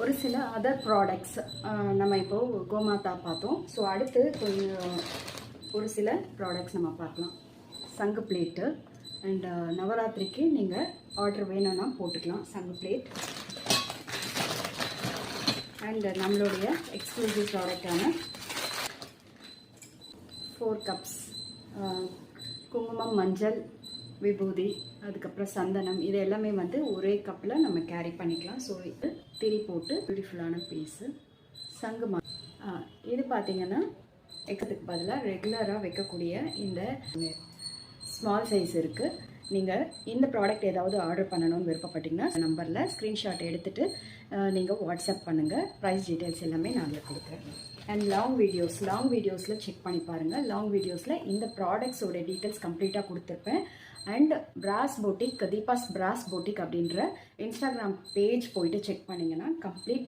ஒரு சில other products நம்ம இப்போது கோமாதா பார்த்தோம். ஸோ அடுத்து கொஞ்சம் ஒரு சில ப்ராடக்ட்ஸ் நம்ம பார்க்கலாம். சங்கு பிளேட்டு அண்ட் நவராத்திரிக்கு நீங்கள் ஆர்டர் வேணும்னா போட்டுக்கலாம். சங்கு பிளேட் அண்ட் நம்மளுடைய எக்ஸ்க்ளூசிவ் ப்ராடக்டான ஃபோர் கப்ஸ் குங்குமம் மஞ்சள் விபூதி அதுக்கப்புறம் சந்தனம் இது எல்லாமே வந்து ஒரே கப்பில் நம்ம கேரி பண்ணிக்கலாம். ஸோ இது திரி போட்டு பியூட்டிஃபுல்லான பீஸு சங்குமா ஆ, இது பார்த்தீங்கன்னா எக்கத்துக்கு பதிலாக ரெகுலராக வைக்கக்கூடிய இந்த ஸ்மால் சைஸ் இருக்குது நீங்கள் இந்த ப்ராடக்ட் ஏதாவது ஆர்டர் பண்ணணும்னு விருப்பப்பட்டீங்கன்னா நம்பரில் ஸ்க்ரீன்ஷாட் எடுத்துகிட்டு நீங்கள் வாட்ஸ்அப் பண்ணுங்கள் ப்ரைஸ் டீட்டெயில்ஸ் எல்லாமே நாங்கள் கொடுக்குறேன். அண்ட் லாங் வீடியோஸ் லாங் வீடியோஸில் செக் பண்ணி பாருங்கள் லாங் வீடியோஸில் இந்த ப்ராடக்ட்ஸோட டீட்டெயில்ஸ் கம்ப்ளீட்டாக கொடுத்துருப்பேன். And brass boutique Deepa's brass boutique அப்படின்ற இன்ஸ்டாகிராம் பேஜ் போயிட்டு செக் பண்ணிங்கன்னா கம்ப்ளீட்